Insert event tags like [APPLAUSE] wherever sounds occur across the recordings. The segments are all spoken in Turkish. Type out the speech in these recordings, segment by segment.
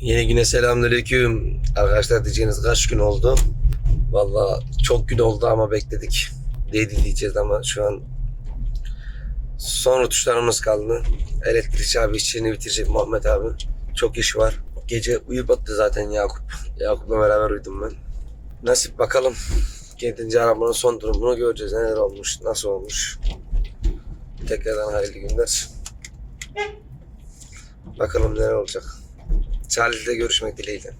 Yeni güne selamünaleyküm. Arkadaşlar diyeceğiniz kaç gün oldu? Vallahi çok gün oldu ama bekledik. Dedi diyeceğiz ama şu an son tuşlarımız kaldı. Elektrikçi abi işini bitirecek Muhammed abi. Çok iş var. Gece uyuyup attı zaten Yakup. Yakup'la beraber uyudum ben. Nasip bakalım. 7. arabanın son durumunu göreceğiz. Neler olmuş, nasıl olmuş. Tekrardan hayırlı günler. Bakalım neler olacak. Salih'le görüşmek dileğiyle.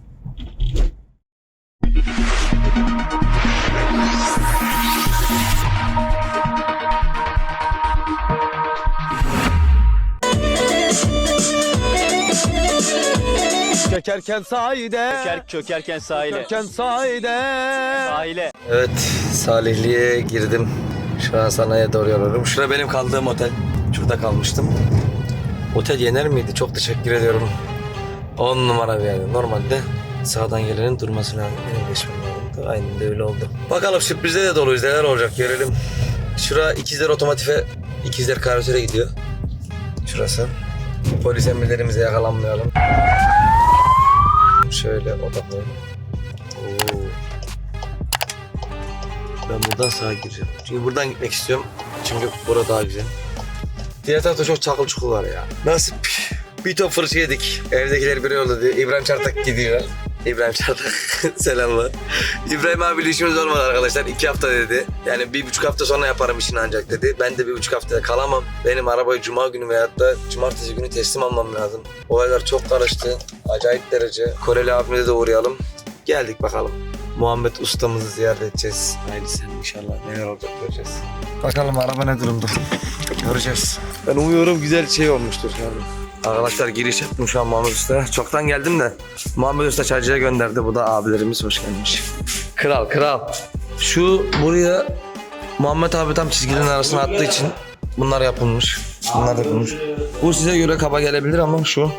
Çökerken sahide Çöker, çökerken sahile. Çökerken sahide Sahile. Evet, Salihli'ye girdim. Şu an sanayiye doğru yolluyorum. Şurada benim kaldığım otel. Şurada kalmıştım. Otel yener miydi? Çok teşekkür ediyorum. 10 numara bir yer. Normalde sağdan gelenin durması lazım. Benim geçmem lazımdı. Aynen de öyle oldu. Bakalım sürprizde de doluyuz. Neler olacak görelim. Şura ikizler otomatife, ikizler karoseре gidiyor. Şurası. Polis emirlerimize yakalanmayalım. Şöyle odaklanalım. Ben buradan sağa gireceğim. Çünkü buradan gitmek istiyorum. Çünkü burada daha güzel. Diğer tarafta çok çakıl çukur var ya. Nasip. Bir top fırça yedik. Evdekiler biri yolladı. İbrahim Çartak gidiyor. İbrahim Çartak [LAUGHS] selamlar. İbrahim abiyle işimiz olmadı arkadaşlar. iki hafta dedi. Yani bir buçuk hafta sonra yaparım işini ancak dedi. Ben de bir buçuk hafta kalamam. Benim arabayı cuma günü veyahut da cumartesi günü teslim almam lazım. Olaylar çok karıştı. Acayip derece. Koreli abimize de uğrayalım. Geldik bakalım. Muhammed ustamızı ziyaret edeceğiz. Sen inşallah neler olacak göreceğiz. Bakalım araba ne durumda. [LAUGHS] Göreceğiz. Ben umuyorum güzel şey olmuştur yani. Arkadaşlar giriş yaptım şu an Muhammed Usta'ya. Çoktan geldim de Muhammed Usta çaycıya gönderdi. Bu da abilerimiz hoş gelmiş. Kral kral. Şu buraya Muhammed abi tam çizgilerin arasına attığı için bunlar yapılmış. Bunlar da yapılmış. Bu size göre kaba gelebilir ama şu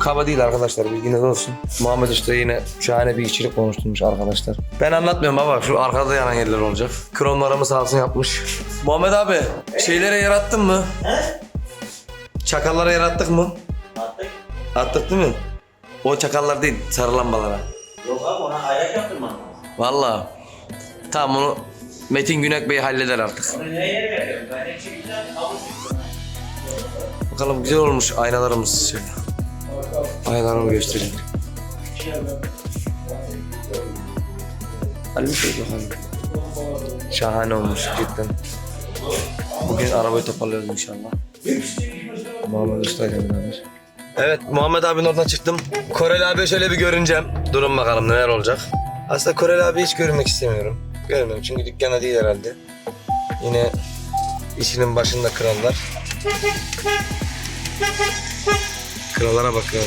Kaba değil arkadaşlar bilginiz olsun. Muhammed Usta yine şahane bir içerik konuşturmuş arkadaşlar. Ben anlatmıyorum baba şu arkada yanan yerler olacak. Kromlarımı sağ olsun yapmış. Muhammed abi şeylere yarattın mı? Çakallara yarattık mı? Attık. Attık değil mi? O çakallar değil sarı lambalara. Yok abi ona ayak yaptırmam lazım. Valla. Tamam onu Metin Günek Bey halleder artık. Onu neye veriyorum? Ben hep çekeceğim. Avuç Bakalım güzel olmuş aynalarımız şöyle. Aynalarımı göstereyim. Şöyle bakalım. Şahane olmuş cidden. Bugün arabayı toparlıyoruz inşallah. Muhammed Usta ile. Evet Muhammed abinin oradan çıktım. Koreli abi şöyle bir görüneceğim. Durun bakalım neler olacak. Aslında Koreli abi hiç görmek istemiyorum. Görmüyorum çünkü dükkana değil herhalde. Yine işinin başında krallar. Krallara bakın.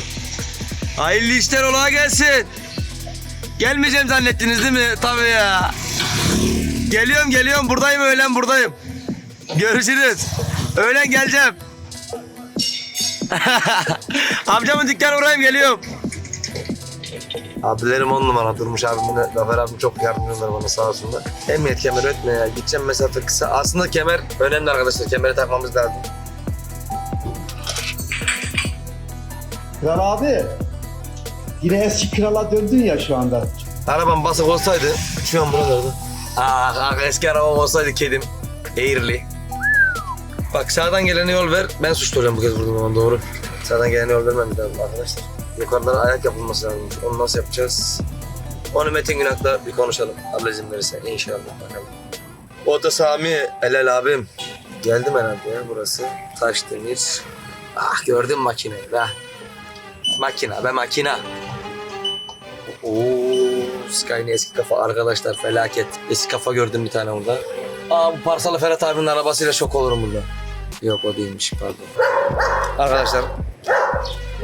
Hayırlı işler ola gelsin. Gelmeyeceğim zannettiniz değil mi? Tabii ya. Geliyorum geliyorum buradayım öğlen buradayım. Görüşürüz. Öğlen geleceğim. [LAUGHS] Amcamın dükkanı uğrayayım geliyorum. Abilerim on numara durmuş abimle. Zafer abim çok yardımcı oldular bana sağ olsunlar. Emniyet kemeri ötme ya. Gideceğim mesafe kısa. Aslında kemer önemli arkadaşlar. Kemeri takmamız lazım. Kral abi. Yine eski krala döndün ya şu anda. Arabam basık olsaydı şu an buralarda. Ah, ah eski arabam olsaydı kedim. Eğrili. Bak sağdan gelene yol ver. Ben suçlu olacağım bu kez burada zaman doğru. Sağdan gelene yol vermem lazım arkadaşlar. Yukarılara ayak yapılması lazım. Onu nasıl yapacağız? Onu Metin Günak'la bir konuşalım. Allah izin verirse inşallah bakalım. O da Sami Elel abim. Geldim herhalde ya burası. Taş demir. Ah gördüm makineyi be. Makina be makina. Oo, Sky'ın eski kafa arkadaşlar felaket. Eski kafa gördüm bir tane orada. Aa bu parsalı Ferhat abinin arabasıyla şok olurum burada. Yok o değilmiş pardon. Arkadaşlar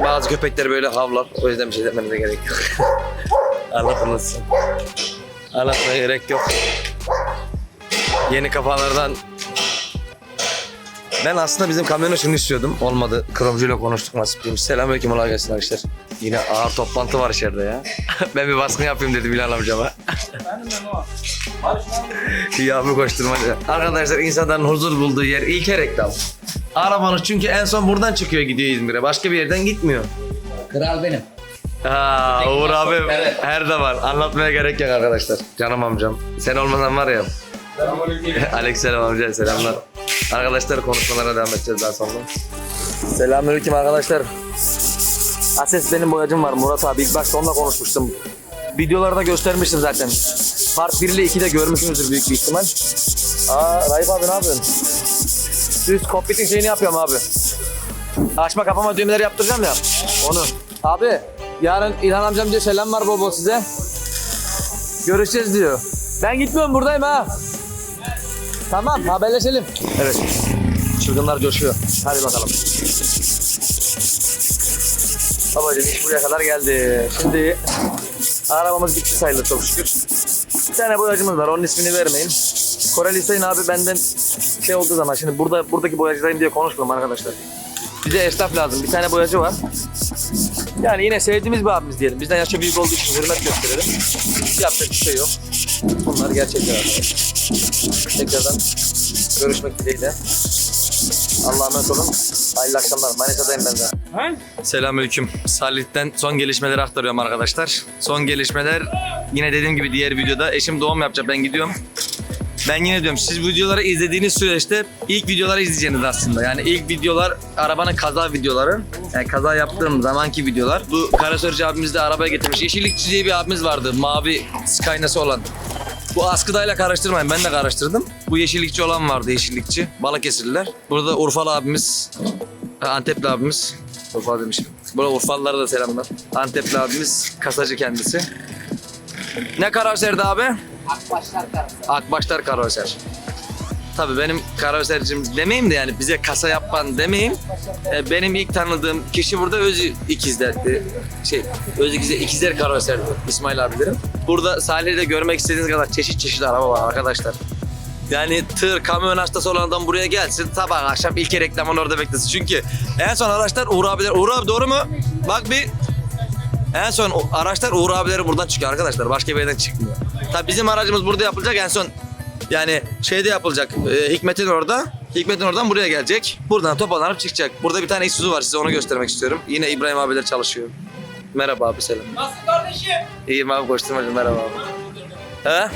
bazı köpekler böyle havlar. O yüzden bir şey demenize gerek yok. [LAUGHS] Anlatılmasın. Anlatmaya gerek yok. Yeni kafalardan ben aslında bizim kamyonu şunu istiyordum. Olmadı. Kromcuyla konuştuk nasip değilmiş. Selamünaleyküm kolay gelsin arkadaşlar. Yine ağır toplantı var içeride ya. [LAUGHS] ben bir baskın yapayım dedi Bilal amcama. [LAUGHS] ya bu koşturmaca. Arkadaşlar insanların huzur bulduğu yer ilke reklam. Arabanız çünkü en son buradan çıkıyor gidiyor İzmir'e. Başka bir yerden gitmiyor. Kral benim. Ha, Uğur abi her zaman anlatmaya gerek yok arkadaşlar. Canım amcam. Sen olmadan var ya. [LAUGHS] Aleykümselam amca selamlar. Arkadaşlar konuşmalara devam edeceğiz daha sonra. Selamünaleyküm arkadaşlar. Ases benim boyacım var Murat abi. İlk başta onunla konuşmuştum. Videolarda göstermiştim zaten. Part 1 ile 2'de görmüşsünüzdür büyük bir ihtimal. Aa Raif abi ne yapıyorsun? Düz kokpitin şeyini yapıyorum abi. Açma kapama düğmeleri yaptıracağım ya. Onu. Abi yarın İlhan amcam diyor selam var bol size. Görüşeceğiz diyor. Ben gitmiyorum buradayım ha. Tamam haberleşelim. Evet. Çılgınlar coşuyor. Hadi bakalım. Babacığım iş buraya kadar geldi. Şimdi arabamız bitti sayılır çok şükür. Bir tane boyacımız var onun ismini vermeyin. Koreli Hüseyin abi benden şey olduğu zaman şimdi burada buradaki boyacıdayım diye konuşmuyorum arkadaşlar. Bize esnaf lazım. Bir tane boyacı var. Yani yine sevdiğimiz bir abimiz diyelim. Bizden yaşça büyük olduğu için hürmet gösterelim. Yapacak bir şey yok. Bunlar gerçekler arkadaşlar. Tekrardan görüşmek dileğiyle. Allah'a emanet olun. Hayırlı akşamlar. Manisa'dayım ben de. Selamünaleyküm. Salih'ten son gelişmeleri aktarıyorum arkadaşlar. Son gelişmeler yine dediğim gibi diğer videoda eşim doğum yapacak ben gidiyorum. Ben yine diyorum siz videoları izlediğiniz süreçte ilk videoları izleyeceksiniz aslında. Yani ilk videolar arabanın kaza videoları. Yani kaza yaptığım zamanki videolar. Bu Karasörcü abimiz de arabaya getirmiş. Yeşillikçi diye bir abimiz vardı. Mavi Skyne'sı olan. Bu askıdayla karıştırmayın. Ben de karıştırdım. Bu yeşillikçi olan vardı yeşillikçi. Balıkesirliler. Burada Urfalı abimiz, ha, Antepli abimiz. Urfa demişim. Burada Urfalılara da selamlar. Antepli abimiz kasacı kendisi. Ne karoserdi abi? Akbaşlar karoser. Tabii benim karosercim demeyeyim de yani bize kasa yapan demeyeyim. E, benim ilk tanıdığım kişi burada öz ikizlerdi. Şey, öz ikizler, ikizler karoserdi. İsmail abilerim. Burada sahilde görmek istediğiniz kadar çeşit çeşit araba var arkadaşlar. Yani tır, kamyon hastası olan adam buraya gelsin sabah akşam ilk reklamını orada beklesin. Çünkü en son araçlar Uğur abiler. Uğur abi doğru mu? Bak bir en son araçlar Uğur abileri buradan çıkıyor arkadaşlar. Başka bir yerden çıkmıyor. Tabii bizim aracımız burada yapılacak. En son yani şeyde yapılacak. e, Hikmet'in orada. Hikmet'in oradan buraya gelecek. Buradan toparlanıp çıkacak. Burada bir tane Isuzu var. Size onu göstermek istiyorum. Yine İbrahim abiler çalışıyor. Merhaba abi selam. Nasıl kardeşim? İyiyim abi koşturmacı merhaba abi. He?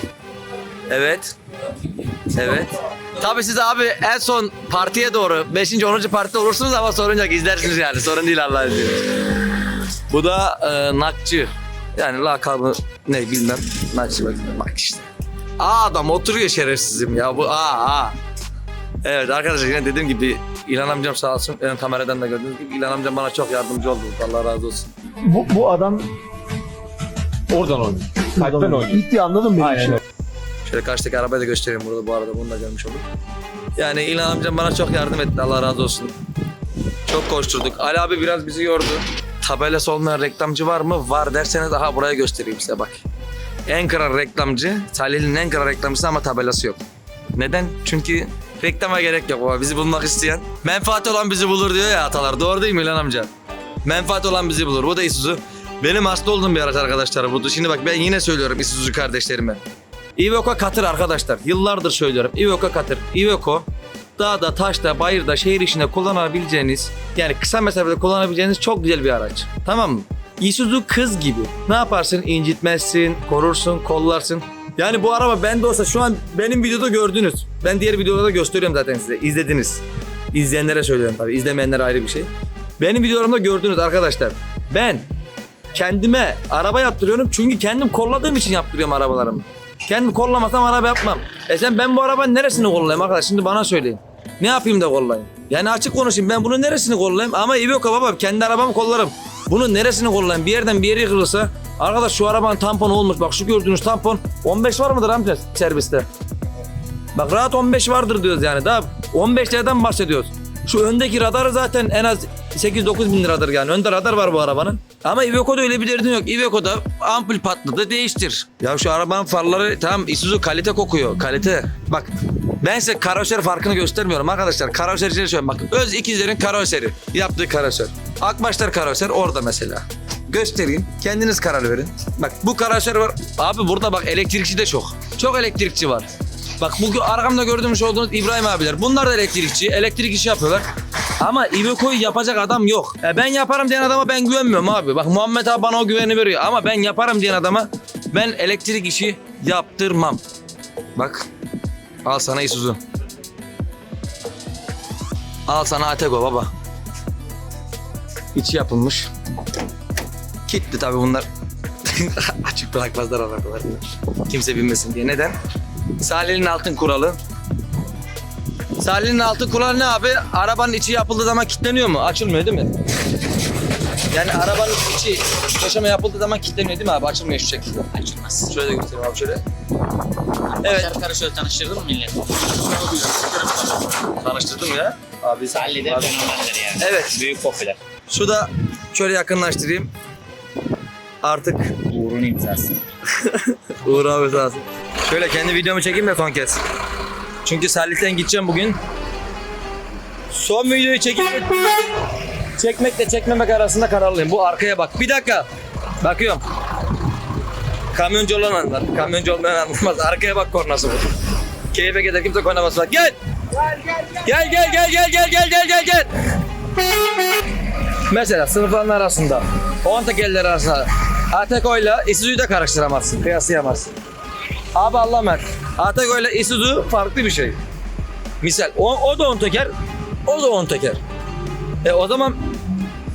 Evet. Evet. Tabii siz abi en son partiye doğru 5. 10. partide olursunuz ama sorun yok izlersiniz yani. Sorun değil Allah'a izniyle. Bu da e, nakçı. Yani lakabı ne bilmem. Nakçı bak, bak işte. Aa adam oturuyor şerefsizim ya bu aa aa. Evet arkadaşlar yine dediğim gibi İlhan amcam sağ olsun. Ön kameradan da gördüğünüz gibi İlhan amcam bana çok yardımcı oldu. Allah razı olsun. Bu, bu adam Oradan oynuyor. Kalpten oynuyor. gitti anladın mı? Aynen öyle. Şöyle karşıdaki arabayı da göstereyim burada bu arada bunu da görmüş olduk. Yani İlhan amcam bana çok yardım etti Allah razı olsun. Çok koşturduk. Ali abi biraz bizi yordu. Tabelası olmayan reklamcı var mı? Var derseniz daha buraya göstereyim size bak. En kral reklamcı, Salih'in en kral reklamcısı ama tabelası yok. Neden? Çünkü reklama gerek yok baba. Bizi bulmak isteyen. Menfaati olan bizi bulur diyor ya atalar. Doğru değil mi İlhan amca? Menfaat olan bizi bulur. Bu da Isuzu. Benim hasta olduğum bir araç arkadaşlar bu. Şimdi bak ben yine söylüyorum Isuzu kardeşlerime. Iveco Katır arkadaşlar. Yıllardır söylüyorum. Iveco Katır. Iveco dağda, taşta, bayırda, şehir içinde kullanabileceğiniz yani kısa mesafede kullanabileceğiniz çok güzel bir araç. Tamam mı? Isuzu kız gibi. Ne yaparsın? İncitmezsin, korursun, kollarsın. Yani bu araba bende olsa şu an benim videoda gördünüz. Ben diğer videolarda gösteriyorum zaten size. İzlediniz. İzleyenlere söylüyorum tabii. İzlemeyenlere ayrı bir şey. Benim videolarımda gördünüz arkadaşlar. Ben kendime araba yaptırıyorum çünkü kendim kolladığım için yaptırıyorum arabalarımı. Kendim kollamasam araba yapmam. E sen ben bu arabanın neresini kollayayım arkadaş şimdi bana söyleyin. Ne yapayım da kollayayım? Yani açık konuşayım ben bunun neresini kollayayım ama Iveco baba kendi arabamı kollarım. Bunun neresini kollayayım? Bir yerden bir yere kırılsa arkadaş şu arabanın tamponu olmuş bak şu gördüğünüz tampon 15 var mıdır amca serviste? Bak rahat 15 vardır diyoruz yani. Daha 15 liradan bahsediyoruz. Şu öndeki radarı zaten en az 8-9 bin liradır yani. Önde radar var bu arabanın. Ama Iveco'da öyle bir derdin yok. Iveco'da ampul patladı değiştir. Ya şu arabanın farları tamam Isuzu kalite kokuyor. Kalite. Bak ben size karoser farkını göstermiyorum arkadaşlar. Karosercileri söylüyorum. Bakın öz ikizlerin karoseri. Yaptığı karoser. Akbaşlar karoser orada mesela. Göstereyim. Kendiniz karar verin. Bak bu karoser var. Abi burada bak elektrikçi de çok. Çok elektrikçi var. Bak bu arkamda gördüğümüz olduğunuz İbrahim abiler. Bunlar da elektrikçi. Elektrik işi yapıyorlar. Ama Iveco'yu yapacak adam yok. E ben yaparım diyen adama ben güvenmiyorum abi. Bak Muhammed abi bana o güveni veriyor. Ama ben yaparım diyen adama ben elektrik işi yaptırmam. Bak. Al sana Isuzu. Al sana Atego baba. İçi yapılmış. Kitli tabi bunlar. [LAUGHS] Açık bırakmazlar arabaları. Kimse binmesin diye. Neden? Salih'in altın kuralı. Salih'in altın kuralı ne abi? Arabanın içi yapıldığı zaman kilitleniyor mu? Açılmıyor değil mi? Yani arabanın içi döşeme yapıldığı zaman kilitleniyor değil mi abi? Açılmıyor şu şekilde. Açılmaz. Şöyle göstereyim abi şöyle. Evet. Şöyle tanıştırdın mı millet? Tanıştırdım ya. Abi Salih de Abi. fenomendir yani. Evet. Büyük popüler. Şu da şöyle yakınlaştırayım. Artık Uğur'un imzası. [LAUGHS] Uğur abi sağ olsun. Şöyle kendi videomu çekeyim de son kez. Çünkü Salih'ten gideceğim bugün. Son videoyu çekip çekmekle çekmemek arasında kararlıyım. Bu arkaya bak. Bir dakika. Bakıyorum. Kamyoncu olan anlar. Kamyoncu olmayan anlamaz. Arkaya bak kornası bu. Keyfe gider kimse kornaması bak. Gel. Gel gel gel gel gel gel gel gel gel. Mesela sınıfların arasında, on tekerler arasında Ateko ile Isuzu'yu da karıştıramazsın, kıyaslayamazsın. Abi Allah mer. Ateko ile Isuzu farklı bir şey. Misal o, o da on teker, o da on teker. E o zaman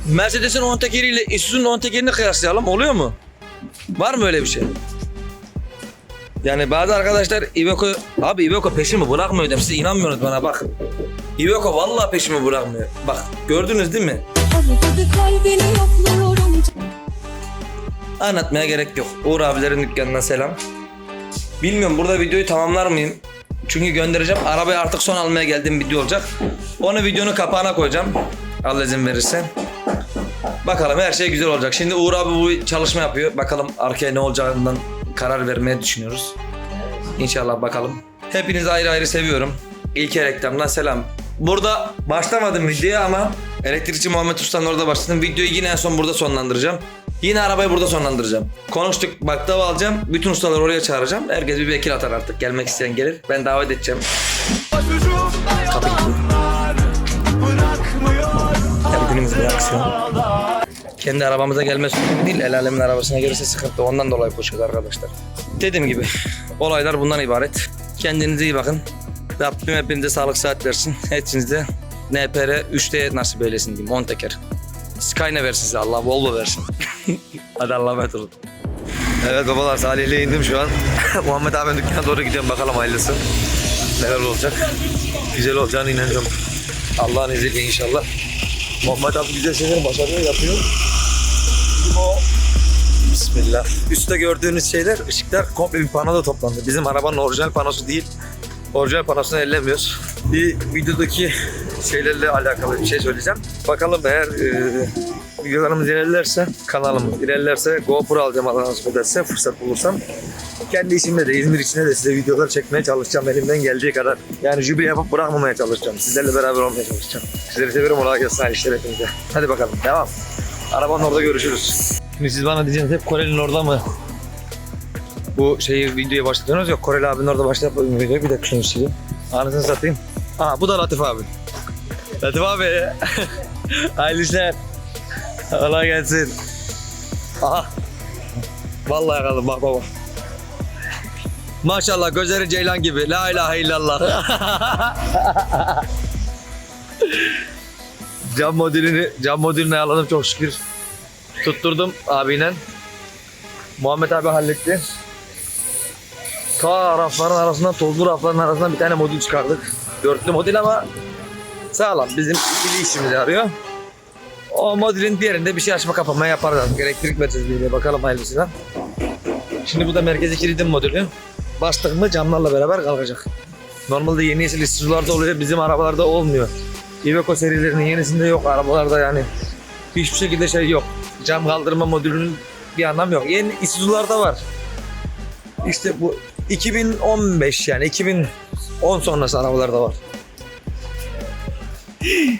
Mercedes'in on tekeriyle Isuzu'nun on tekerini kıyaslayalım oluyor mu? Var mı öyle bir şey? Yani bazı arkadaşlar Iveco, abi Iveco peşimi bırakmıyor dedim. Siz inanmıyorsunuz bana bak. Iveco vallahi peşimi bırakmıyor. Bak gördünüz değil mi? Anlatmaya gerek yok. Uğur abilerin dükkanına selam. Bilmiyorum burada videoyu tamamlar mıyım? Çünkü göndereceğim. Arabayı artık son almaya geldiğim video olacak. Onu videonun kapağına koyacağım. Allah izin verirse. Bakalım her şey güzel olacak. Şimdi Uğur abi bu çalışma yapıyor. Bakalım arkaya ne olacağından karar vermeye düşünüyoruz. İnşallah bakalım. Hepinizi ayrı ayrı seviyorum. İlk reklamdan selam. Burada başlamadım videoya ama elektrikçi Muhammed Usta'nın orada başladım. Videoyu yine en son burada sonlandıracağım. Yine arabayı burada sonlandıracağım. Konuştuk baklava alacağım. Bütün ustaları oraya çağıracağım. Herkes bir vekil atar artık. Gelmek isteyen gelir. Ben davet edeceğim. Her günümüz bir aksiyon. Kendi arabamıza gelmesi sorun değil. El alemin arabasına gelirse sıkıntı. Ondan dolayı koşuyoruz arkadaşlar. Dediğim gibi olaylar bundan ibaret. Kendinize iyi bakın. Rabbim hepinize sağlık saat versin. Hepinize NPR 3D nasip eylesin diyeyim. 10 teker. Skyne versin size Allah. Volvo versin. [LAUGHS] Hadi Allah'a emanet olun. Evet babalar Salih'le indim şu an. [LAUGHS] Muhammed abinin dükkanına doğru gidiyorum bakalım hayırlısı. Neler olacak. Güzel olacağına inanıyorum. Allah'ın izniyle inşallah. Muhammed abi güzel şeyler başarıyor, yapıyor. O Bismillah. Üstte gördüğünüz şeyler, ışıklar komple bir panoda toplandı. Bizim arabanın orijinal panosu değil. Orijinal panosunu ellemiyoruz. Bir videodaki şeylerle alakalı bir şey söyleyeceğim. Bakalım eğer e, videolarımız ilerlerse, kanalımız ilerlerse GoPro alacağım Allah nasip ederse fırsat bulursam. Kendi işimde de İzmir içinde de size videolar çekmeye çalışacağım elimden geldiği kadar. Yani jübile yapıp bırakmamaya çalışacağım. Sizlerle beraber olmaya çalışacağım. Sizleri seviyorum. Olay gelsin işler hepinize. Hadi bakalım. Devam. Arabanın orada görüşürüz. Şimdi siz bana diyeceksiniz hep Koreli'nin orada mı? Bu şeyi videoya başlatıyorsunuz yok. Koreli abinin orada başlatmadığım videoyu bir dakika şunu sileyim. Anasını satayım. Aa bu da Latif abi. Latif abi. [LAUGHS] Hayırlı işler. Allah gelsin. Aha. Vallahi yakaladım bak baba. Maşallah gözleri ceylan gibi. La ilahe illallah. [LAUGHS] cam modülünü, cam modülünü ayarladım çok şükür. Tutturdum abiyle. Muhammed abi halletti. Ta rafların arasından, tozlu rafların arasından bir tane modül çıkardık. Dörtlü modül ama sağlam. Bizim ikili işimize yarıyor. O modülün diğerinde bir şey açma kapama yaparız artık. Elektrik merkezliğiyle bakalım hayırlısıyla. Şimdi bu da merkezi kilidin modülü. Bastık mı camlarla beraber kalkacak. Normalde yeni nesil isuzularda oluyor. Bizim arabalarda olmuyor. Iveco serilerinin yenisinde yok arabalarda yani. Hiçbir şekilde şey yok. Cam kaldırma modülünün bir anlamı yok. Yeni isuzularda var. İşte bu 2015 yani 2010 sonrası arabalarda var. [GASPS]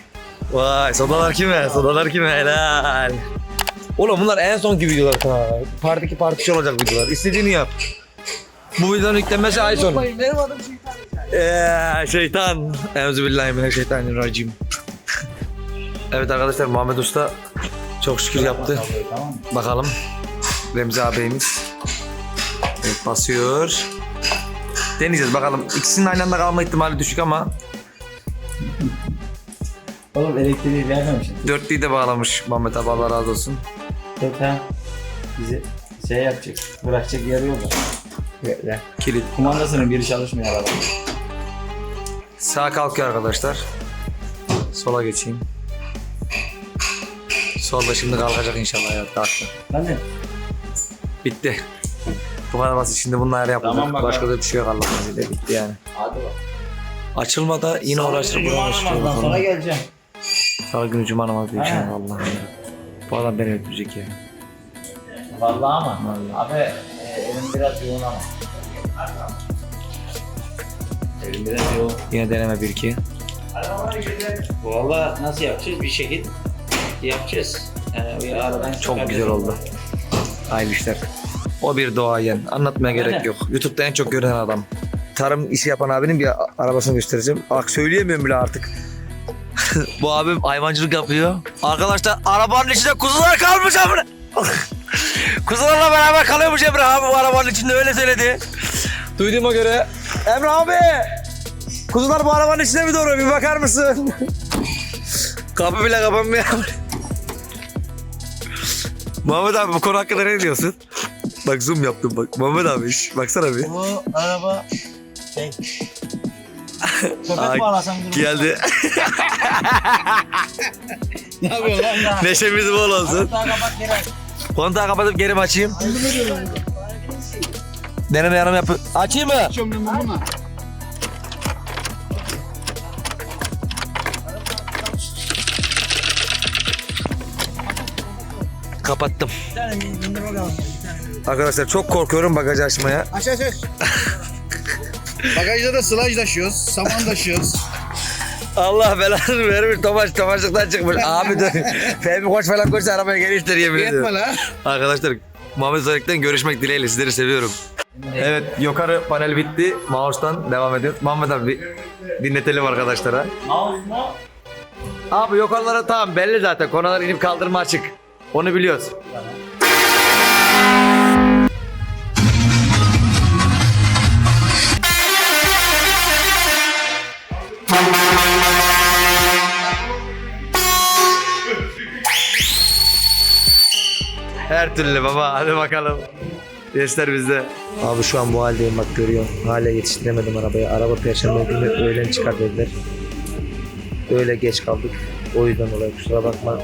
Vay sodalar kime? Sodalar kime? Helal. Oğlum bunlar en son gibi videolar sana. Part 2 part 3 olacak videolar. İstediğini yap. Bu videonun yüklenmesi ay sonu. Benim adım şeytan. Eee şeytan. Euzubillahimineşşeytanirracim. Evet arkadaşlar Muhammed Usta çok şükür yaptı. Bakalım. Remzi ağabeyimiz. Evet basıyor. Deneyeceğiz bakalım. İkisinin aynı anda kalma ihtimali düşük ama Oğlum elektriği vermemişsin. dörtlüyü de bağlamış Muhammed abi Allah razı olsun. Yok ha. Bizi şey yapacak. Bırakacak yarı yolda. Böyle. Kilit. Kumandasının biri çalışmıyor araba. Sağ kalkıyor arkadaşlar. Sola geçeyim. Solda şimdi kalkacak inşallah ya kalktı. Bitti. Bu kadar basit. Şimdi bunun ayarı yapılacak. Tamam. Başka da bir şey yok Allah'ın izniyle. Bitti yani. Hadi bak. Açılmada yine uğraştır. Buna uğraştır. Ondan sonra geleceğim. Salı günü cuma namazı inşallah Allah'ım. Bu adam beni öldürecek ya. Vallahi ama. Abi e, elim biraz yoğun ama. Elim biraz yoğun. Yine deneme bir iki. Vallahi nasıl yapacağız? Bir şekil yapacağız. Yani bir aradan Çok güzel oldu. Hayırlı işler. O bir doğayen. Anlatmaya gerek Aynen. yok. YouTube'da en çok görünen adam. Tarım işi yapan abinin bir arabasını göstereceğim. Bak söyleyemiyorum bile artık. [LAUGHS] Bu abim hayvancılık yapıyor. Arkadaşlar arabanın içinde kuzular kalmış abi. [LAUGHS] Kuzularla beraber kalıyormuş Emre abi bu arabanın içinde öyle söyledi. Duyduğuma göre. Emre abi. Kuzular bu arabanın içinde mi doğru? Bir bakar mısın? Kapı bile kapanmıyor. Muhammed abi bu konu hakkında ne diyorsun? Bak zoom yaptım bak. Muhammed abi şş, baksana bir. Bu araba şey. Köpek durur. Geldi. Ne yapıyorsun lan? Neşemiz bol olsun. Daha kapat geri aç. Kontağı kapatıp geri mi açayım? Deneme yanım yapı. Açayım mı? Kapattım. Arkadaşlar çok korkuyorum bagajı açmaya. Aç aç aç. Bagajda da sılaj taşıyoruz, saman taşıyoruz. Allah belanı vermiş. Tomaş tomaşlıktan çıkmış. Abi de [LAUGHS] Fehmi Koç falan koşsa arabaya geri işler yemin ediyorum. la. Arkadaşlar Muhammed Zarik'ten görüşmek dileğiyle sizleri seviyorum. Evet yukarı panel bitti. Mouse'dan devam ediyoruz. Muhammed abi dinletelim arkadaşlara. Mouse mu? Abi yukarılara tamam belli zaten. Konalar inip kaldırma açık. Onu biliyoruz. Her türlü baba hadi bakalım. Dersler bizde. Abi şu an bu haldeyim bak görüyorsun. Hala yetiştiremedim arabayı. Araba perşembe günü öğlen çıkar dediler. Öyle geç kaldık. O yüzden dolayı kusura bakma.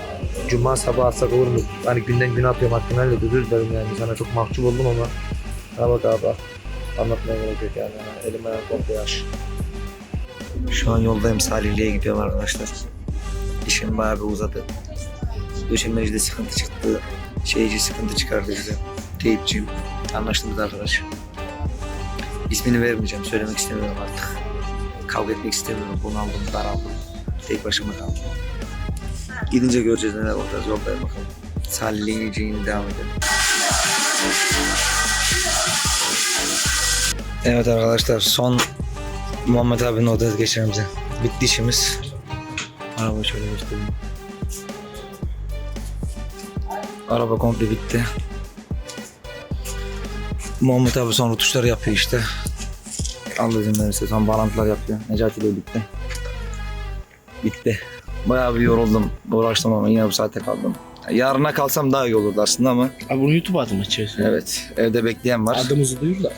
Cuma sabah atsak olur mu? Hani günden güne atıyorum hakkını hallet özür dilerim yani. Sana çok mahcup oldum ama. Ha bak abi. Anlatmaya gerek yok yani. Elim ayağım komple yaş. Şu an yoldayım Salihli'ye gidiyorum arkadaşlar. İşim bayağı bir uzadı. Döşemecide sıkıntı çıktı. Şeyci sıkıntı çıkardı bize. Teyipçiyim. Anlaştığımız arkadaş. İsmini vermeyeceğim. Söylemek istemiyorum artık. Kavga etmek istemiyorum. Bunaldım, daraldım. Tek başıma kaldım. Gidince göreceğiz neler olacağız. Yoldayım bakalım. Salihli'nin yiyeceğini devam edelim. Evet arkadaşlar son Muhammed abinin odaya geçelim bize. Bitti işimiz. Arabayı şöyle göstereyim. Araba komple bitti. Muhammed abi son rutuşları yapıyor işte. Allah izin verirse son bağlantılar yapıyor. Necati ile birlikte. Bitti. Bayağı bir yoruldum. Uğraştım ama yine bu saate kaldım. Yarına kalsam daha iyi olurdu aslında ama Abi bunu YouTube adı mı çevirsin? evet evde bekleyen var. Adımızı duyur da.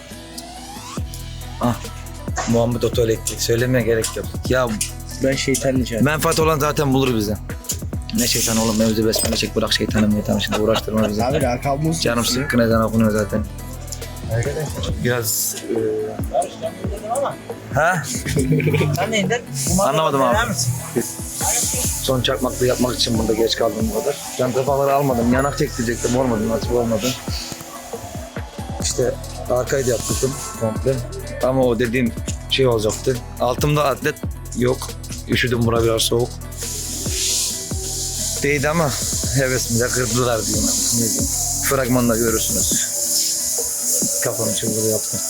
Muhammed Otoelektrik söylemeye gerek yok. Ya Ben şeytanlı çağırdım. menfaat olan zaten bulur bizi. Ne şeytan oğlum mevzu besmele çek bırak şeytanı meytanı şimdi uğraştırma bizi. Abi rakamımız Canım sıkkın ezan okunuyor zaten. Biraz... Ha? Sen neyinden? Anlamadım abi. Son çakmaklı yapmak için burada geç kaldım bu kadar. Can kafaları almadım. Yanak çektirecektim. Olmadı. Nasip olmadı. İşte arkayı da yaptım komple. Ama o dediğim şey olacaktı. Altımda atlet yok. Üşüdüm bura biraz soğuk. Değdi ama hevesimi de kırdılar diyeyim. ben. Ne diyeyim. Fragmanda görürsünüz. Kafam için bunu yaptım.